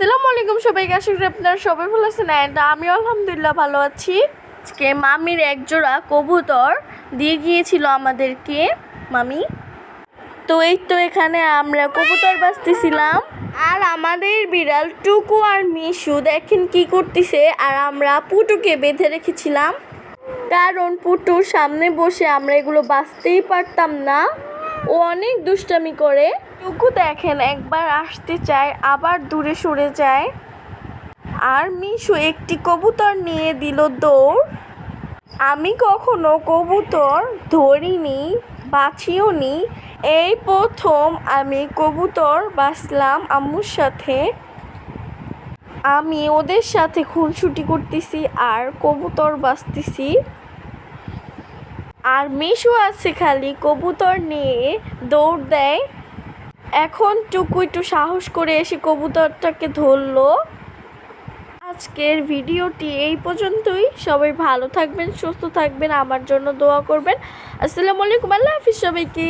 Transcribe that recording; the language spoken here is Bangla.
আসসালামু আলাইকুম সবাইকে, আশা করি আপনারা সবাই ভালো আছেন। অ্যান্ড আমি আলহামদুলিল্লাহ ভালো আছি। আজকে মামির এক জোড়া কবুতর দিয়ে গিয়েছিল আমাদেরকে, মামি। তো এই তো এখানে আমরা কবুতর বাঁচতেছিলাম। আর আমাদের বিড়াল টুকু আর মিশু দেখেন কি করতেছে, আর আমরা পুটুকে বেঁধে রেখেছিলাম। কারণ পুটুর সামনে বসে আমরা এগুলো বাঁচতেই পারতাম না। ও অনেক দুষ্টামি করে। টুকু দেখেন, একবার আসতে চায়, আবার দূরে সরে যায়। আর মিশু একটি কবুতর নিয়ে দিল দৌড়। আমি কখনো কবুতর ধরিনি বাছিও নি এই প্রথম আমি কবুতর বাঁচলাম আম্মুর সাথে। আমি ওদের সাথে খুনসুটি করতেছি আর কবুতর বাছতেছি আর মিশু আছে খালি, কবুতর নিয়ে দৌড় দেয়। এখন টুকু একটু সাহস করে এসে কবুতরটাকে ধরলো। আজকের ভিডিওটি এই পর্যন্তই। সবাই ভালো থাকবেন, সুস্থ থাকবেন, আমার জন্য দোয়া করবেন। আসসালামু আলাইকুম, আল্লাহ হাফিজ সবাইকে।